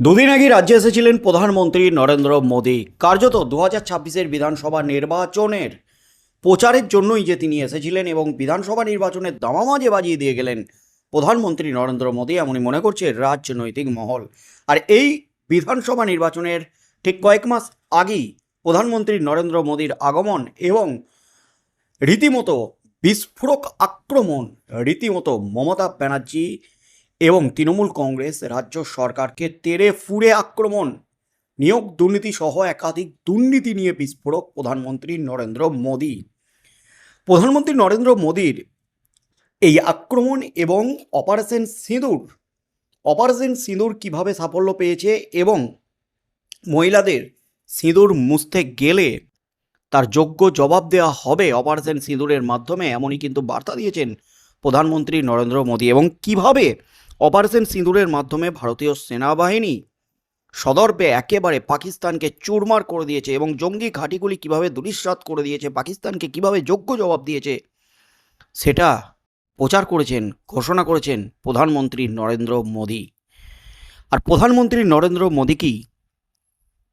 দুদিন আগে রাজ্যে এসেছিলেন প্রধানমন্ত্রী নরেন্দ্র মোদী। কার্যত দু হাজার ছাব্বিশের বিধানসভা নির্বাচনের প্রচারের জন্যই যে তিনি এসেছিলেন এবং বিধানসভা নির্বাচনের দামামা যে বাজিয়ে দিয়ে গেলেন প্রধানমন্ত্রী নরেন্দ্র মোদী, এমনই মনে করছে রাজনৈতিক মহল। আর এই বিধানসভা নির্বাচনের ঠিক কয়েক মাস আগেই প্রধানমন্ত্রী নরেন্দ্র মোদীর আগমন এবং রীতিমতো বিস্ফোরক আক্রমণ, রীতিমতো মমতা ব্যানার্জি এবং তৃণমূল কংগ্রেস রাজ্য সরকারকে তেড়ে ফুড়ে আক্রমণ। নিয়োগ দুর্নীতি সহ একাধিক দুর্নীতি নিয়ে বিস্ফোরক প্রধানমন্ত্রী নরেন্দ্র মোদী। প্রধানমন্ত্রী নরেন্দ্র মোদীর এই আক্রমণ এবং অপারেশন সিঁদুর অপারেশন সিঁদুর কীভাবে সাফল্য পেয়েছে এবং মহিলাদের সিঁদুর মুছতে গেলে তার যোগ্য জবাব দেওয়া হবে অপারেশন সিঁদুরের মাধ্যমে, এমনই কিন্তু বার্তা দিয়েছেন প্রধানমন্ত্রী নরেন্দ্র মোদী। এবং কীভাবে অপারেশন সিঁদুরের মাধ্যমে ভারতীয় সেনাবাহিনী সদর্পে একেবারে পাকিস্তানকে চুরমার করে দিয়েছে এবং জঙ্গি ঘাঁটিগুলি কীভাবে দুরিশ্বাত করে দিয়েছে, পাকিস্তানকে কীভাবে যোগ্য জবাব দিয়েছে, সেটা প্রচার করেছেন, ঘোষণা করেছেন প্রধানমন্ত্রী নরেন্দ্র মোদী। আর প্রধানমন্ত্রী নরেন্দ্র মোদী কি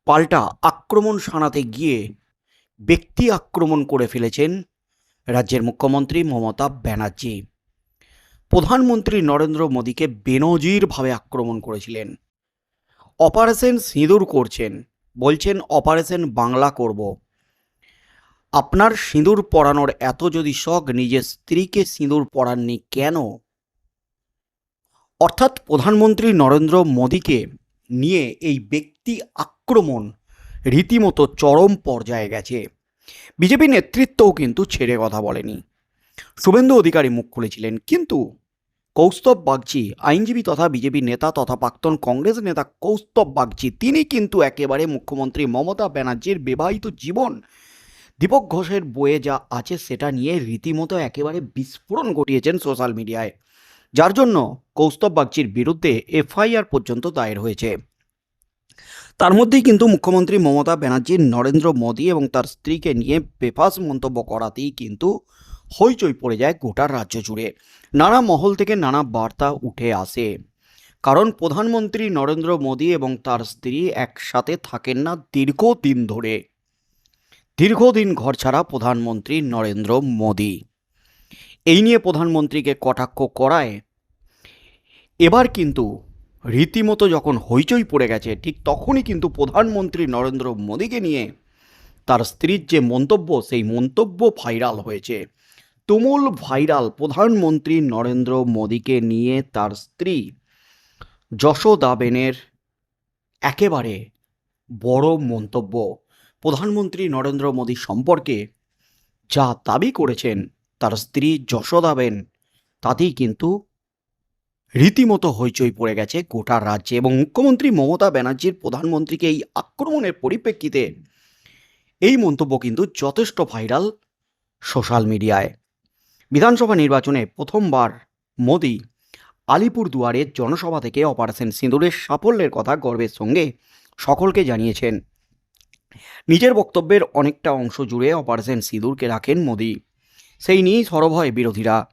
পাল্টা আক্রমণ শানাতে গিয়ে ব্যক্তি আক্রমণ করে ফেলেছেন? রাজ্যের মুখ্যমন্ত্রী মমতা ব্যানার্জি। প্রধানমন্ত্রী নরেন্দ্র মোদীকে বেনজিরভাবে আক্রমণ করেছিলেন। অপারেশন সিঁদুর করছেন, বলছেন অপারেশন বাংলা করব। আপনার সিঁদুর পরানোর এত যদি শখ, নিজের স্ত্রীকে সিঁদুর পরাননি কেন? অর্থাৎ প্রধানমন্ত্রী নরেন্দ্র মোদীকে নিয়ে এই ব্যক্তি আক্রমণ রীতিমতো চরম পর্যায়ে গেছে। বিজেপি নেতৃত্বও কিন্তু ছেড়ে কথা বলেনি। শুভেন্দু অধিকারী মুখ খুলেছিলেন। কিন্তু কৌস্তব বাগচি, আইনজীবী তথা বিজেপি নেতা তথা প্রাক্তন কংগ্রেস নেতা কৌস্তব বাগচি, তিনি কিন্তু একেবারে মুখ্যমন্ত্রী মমতা ব্যানার্জির বিবাহিত জীবন দীপক ঘোষের বইয়ে যা আছে সেটা নিয়ে রীতিমতো একেবারে বিস্ফোরণ ঘটিয়েছেন সোশ্যাল মিডিয়ায়। যার জন্য কৌস্তব বাগচির বিরুদ্ধে এফআইআর পর্যন্ত দায়ের হয়েছে। তার মধ্যেই কিন্তু মুখ্যমন্ত্রী মমতা ব্যানার্জি, নরেন্দ্র মোদী এবং তার স্ত্রীকে নিয়ে বেফাস মন্তব্য করাতেই কিন্তু হইচই পড়ে যায় গোটা রাজ্য জুড়ে। নানা মহল থেকে নানা বার্তা উঠে আসে। কারণ প্রধানমন্ত্রী নরেন্দ্র মোদী এবং তার স্ত্রী একসাথে থাকেন না দীর্ঘদিন ধরে। দীর্ঘদিন ঘর ছাড়া প্রধানমন্ত্রী নরেন্দ্র মোদী। এই নিয়ে প্রধানমন্ত্রীকে কটাক্ষ করায়। এবার কিন্তু রীতিমতো যখন হইচই পড়ে গেছে, ঠিক তখনই কিন্তু প্রধানমন্ত্রী নরেন্দ্র মোদীকে নিয়ে তার স্ত্রীর যে মন্তব্য, সেই মন্তব্য ভাইরাল হয়েছে। তুমুল ভাইরাল প্রধানমন্ত্রী নরেন্দ্র মোদীকে নিয়ে তার স্ত্রী যশোদাবেনের একেবারে বড় মন্তব্য। প্রধানমন্ত্রী নরেন্দ্র মোদী সম্পর্কে যা দাবি করেছেন তার স্ত্রী যশোদাবেন তাতেই কিন্তু রীতিমতো হইচই পড়ে গেছে গোটা রাজ্যে এবং মুখ্যমন্ত্রী মমতা ব্যানার্জির প্রধানমন্ত্রীকে এই আক্রমণের পরিপ্রেক্ষিতে এই মন্তব্য কিন্তু যথেষ্ট ভাইরাল সোশ্যাল মিডিয়ায়। বিধানসভা নির্বাচনে প্রথমবার মোদি আলিপুর দুয়ারের জনসভা থেকে অপারেশন সিঁদুরের সাফল্যের কথা গর্বের সঙ্গে সকলকে জানিয়েছেন। নিজের বক্তব্যের অনেকটা অংশ জুড়ে অপারেশন সিঁদুরকে রাখেন মোদি। সেই নিয়েই সরব হয় বিরোধীরা।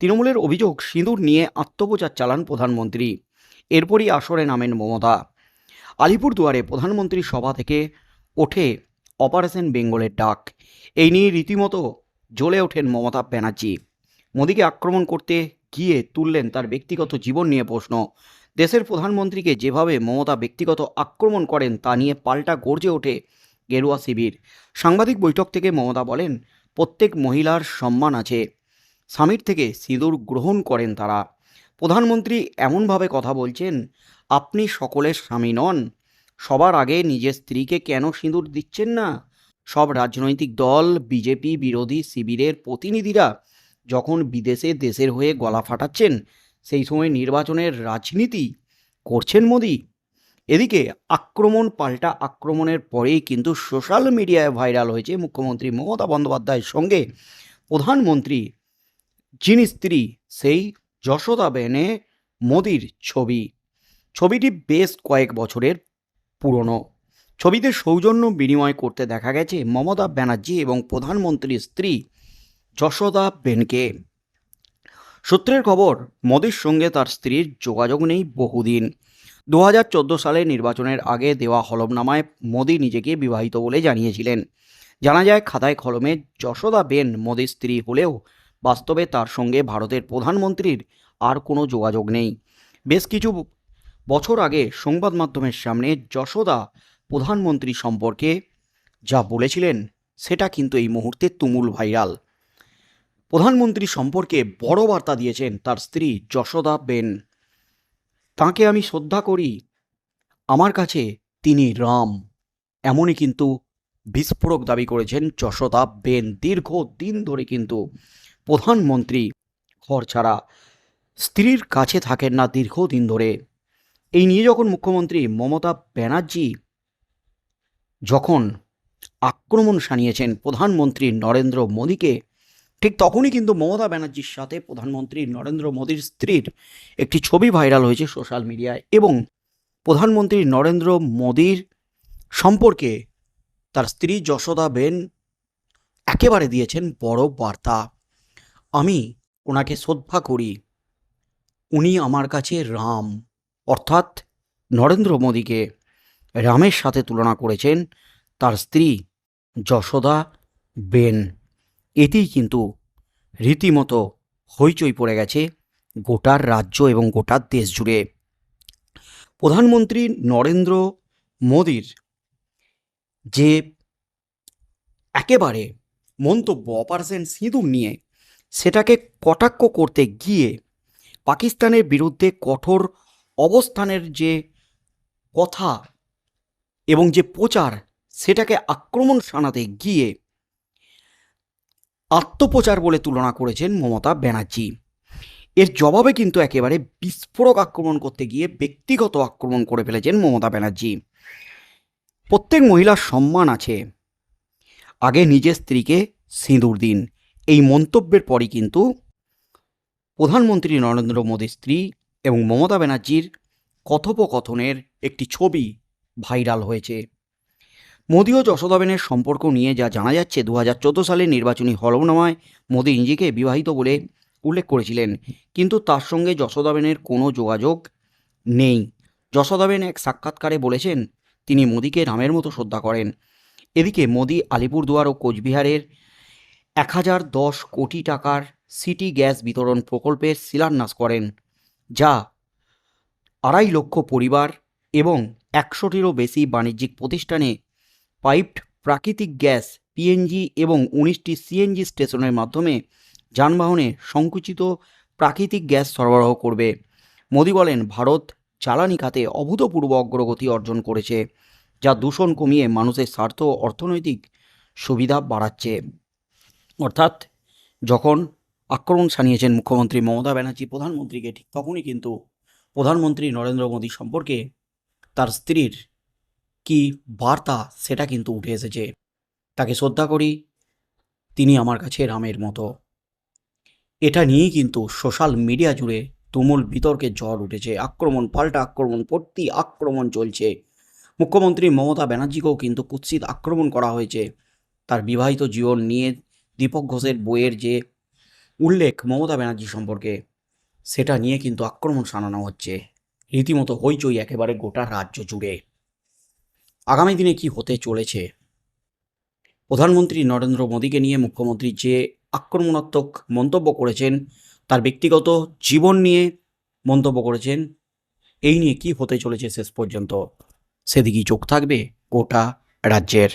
তৃণমূলের অভিযোগ, সিঁদুর নিয়ে আত্মপ্রচার চালান প্রধানমন্ত্রী। এরপরই আসরে নামেন মমতা। আলিপুর দুয়ারে প্রধানমন্ত্রীর সভা থেকে ওঠে অপারেশন বেঙ্গলের ডাক। এই নিয়ে রীতিমতো জ্বলে ওঠেন মমতা ব্যানার্জি। মোদীকে আক্রমণ করতে গিয়ে তুললেন তার ব্যক্তিগত জীবন নিয়ে প্রশ্ন। দেশের প্রধানমন্ত্রীকে যেভাবে মমতা ব্যক্তিগত আক্রমণ করেন তা নিয়ে পাল্টা গর্জে ওঠে গেরুয়া শিবির। সাংবাদিক বৈঠক থেকে মমতা বলেন, প্রত্যেক মহিলার সম্মান আছে। স্বামীর থেকে সিঁদুর গ্রহণ করেন তারা। প্রধানমন্ত্রী এমনভাবে কথা বলছেন, আপনি সকলের স্বামী নন। সবার আগে নিজের স্ত্রীকে কেন সিঁদুর দিচ্ছেন না? সব রাজনৈতিক দল, বিজেপি, বিরোধী শিবিরের প্রতিনিধিরা যখন বিদেশে দেশের হয়ে গলা ফাটাচ্ছেন, সেই সময় নির্বাচনের রাজনীতি করছেন মোদি। এদিকে আক্রমণ, পাল্টা আক্রমণের পরেই কিন্তু সোশ্যাল মিডিয়ায় ভাইরাল হয়েছে মুখ্যমন্ত্রী মমতা বন্দ্যোপাধ্যায়ের সঙ্গে প্রধানমন্ত্রী যিনি স্ত্রী, সেই যশোদা বেনে মোদির ছবি। ছবিটি বেশ কয়েক বছরের পুরনো। ছবিতে সৌজন্য বিনিময় করতে দেখা গেছে মমতা ব্যানার্জি এবং প্রধানমন্ত্রীর স্ত্রী যশোদা বেনকে। সূত্রের খবর, মোদির সঙ্গে তার স্ত্রীর যোগাযোগ নেই বহুদিন। দু হাজার চোদ্দ সালে নির্বাচনের আগে দেওয়া হলফনামায় মোদি নিজেকে বিবাহিত বলে জানিয়েছিলেন। জানা যায়, খাতায় কলমে যশোদা বেন মোদির স্ত্রী হলেও বাস্তবে তার সঙ্গে ভারতের প্রধানমন্ত্রীর আর কোনো যোগাযোগ নেই। বেশ কিছু বছর আগে সংবাদ মাধ্যমের সামনে যশোদা প্রধানমন্ত্রী সম্পর্কে যা বলেছিলেন, সেটা কিন্তু এই মুহূর্তে তুমুল ভাইরাল। প্রধানমন্ত্রী সম্পর্কে বড় বার্তা দিয়েছেন তার স্ত্রী যশোদা বেন। তাকে আমি শ্রদ্ধা করি। আমার কাছে তিনি রাম। এমনই কিন্তু বিস্ফোরক দাবি করেছেন যশোদা বেন। দীর্ঘ দিন ধরে কিন্তু প্রধানমন্ত্রী ঘর ছাড়া স্ত্রীর কাছে থাকেন না দীর্ঘদিন ধরে। এই নিয়ে যখন মুখ্যমন্ত্রী মমতা ব্যানার্জি যখন আক্রমণ সানিয়েছেন প্রধানমন্ত্রী নরেন্দ্র মোদীকে, ঠিক তখনই কিন্তু মমতা ব্যানার্জির সাথে প্রধানমন্ত্রী নরেন্দ্র মোদীর স্ত্রীর একটি ছবি ভাইরাল হয়েছে সোশ্যাল মিডিয়ায় এবং প্রধানমন্ত্রী নরেন্দ্র মোদীর সম্পর্কে তার স্ত্রী যশোদা বেন একেবারে দিয়েছেন বড় বার্তা। আমি ওনাকে শ্রদ্ধা করি, উনি আমার কাছে রাম, অর্থাৎ নরেন্দ্র মোদীকে রামের সাথে তুলনা করেছেন তার স্ত্রী যশোদা বেন। এতেই কিন্তু রীতিমতো হইচই পড়ে গেছে গোটার রাজ্য এবং গোটার দেশ জুড়ে। প্রধানমন্ত্রী নরেন্দ্র মোদীর যে একেবারে মন্তব্য অপারেশন সিঁদুর নিয়ে সেটাকে কটাক্ষ করতে গিয়ে পাকিস্তানের বিরুদ্ধে কঠোর অবস্থানের যে কথা এবং যে প্রচার, সেটাকে আক্রমণ শানাতে গিয়ে আত্মপ্রচার বলে তুলনা করেছেন মমতা ব্যানার্জি। এর জবাবে কিন্তু একেবারে বিস্ফোরক আক্রমণ করতে গিয়ে ব্যক্তিগত আক্রমণ করে ফেলেছেন মমতা ব্যানার্জি। প্রত্যেক মহিলার সম্মান আছে। আগে নিজের স্ত্রীকে সিঁদুর দিন। এই মন্তব্যের পরই কিন্তু প্রধানমন্ত্রী নরেন্দ্র মোদীর স্ত্রী এবং মমতা ব্যানার্জির কথোপকথনের একটি ছবি ভাইরাল হয়েছে। মোদী ও যশোদাবেনের সম্পর্ক নিয়ে যা জানা যাচ্ছে দু হাজার চোদ্দ সালের নির্বাচনী হলফনামায় মোদী নিজেকে বিবাহিত বলে উল্লেখ করেছিলেন। কিন্তু তার সঙ্গে যশোদাবেনের কোনো যোগাযোগ নেই। যশোদাবেন এক সাক্ষাৎকারে বলেছেন, তিনি মোদীকে রামের মতো শ্রদ্ধা করেন। এদিকে মোদী আলিপুরদুয়ার ও কোচবিহারের এক হাজার দশ কোটি টাকার সিটি গ্যাস বিতরণ প্রকল্পের শিলান্যাস করেন, যা আড়াই লক্ষ পরিবার এবং একশোটিরও বেশি বাণিজ্যিক প্রতিষ্ঠানে পাইপড প্রাকৃতিক গ্যাস পিএনজি এবং উনিশটি সিএনজি স্টেশনের মাধ্যমে যানবাহনে সংকুচিত প্রাকৃতিক গ্যাস সরবরাহ করবে। মোদি বলেন, ভারত জ্বালানি খাতে অভূতপূর্ব অগ্রগতি অর্জন করেছে, যা দূষণ কমিয়ে মানুষের স্বার্থ অর্থনৈতিক সুবিধা বাড়াচ্ছে। অর্থাৎ, যখন আক্রমণ সানিয়েছেন মুখ্যমন্ত্রী মমতা ব্যানার্জি, প্রধানমন্ত্রীকে ঠিক তখনই কিন্তু প্রধানমন্ত্রী নরেন্দ্র মোদী সম্পর্কে তার স্ত্রীর কি বার্তা সেটা কিন্তু উঠে এসেছে। তাকে শ্রদ্ধা করি, তিনি আমার কাছে রামের মতো। এটা নিয়েই কিন্তু সোশ্যাল মিডিয়া জুড়ে তুমুল বিতর্কের ঝড় উঠেছে। আক্রমণ পাল্টা আক্রমণ প্রতি আক্রমণ চলছে। মুখ্যমন্ত্রী মমতা ব্যানার্জিকেও কিন্তু কুৎসিত আক্রমণ করা হয়েছে। তার বিবাহিত জীবন নিয়ে দীপক ঘোষের বইয়ের যে উল্লেখ মমতা ব্যানার্জি সম্পর্কে, সেটা নিয়ে কিন্তু আক্রমণ শানানো হচ্ছে। রীতিমতো হইচই একেবারে গোটা রাজ্য জুড়ে। আগামী দিনে কি হতে চলেছে? প্রধানমন্ত্রী নরেন্দ্র মোদীকে নিয়ে মুখ্যমন্ত্রী যে আক্রমণাত্মক মন্তব্য করেছেন, তার ব্যক্তিগত জীবন নিয়ে মন্তব্য করেছেন, এই নিয়ে কি হতে চলেছে শেষ পর্যন্ত? সেদিকেই চোখ থাকবে গোটা রাজ্যের।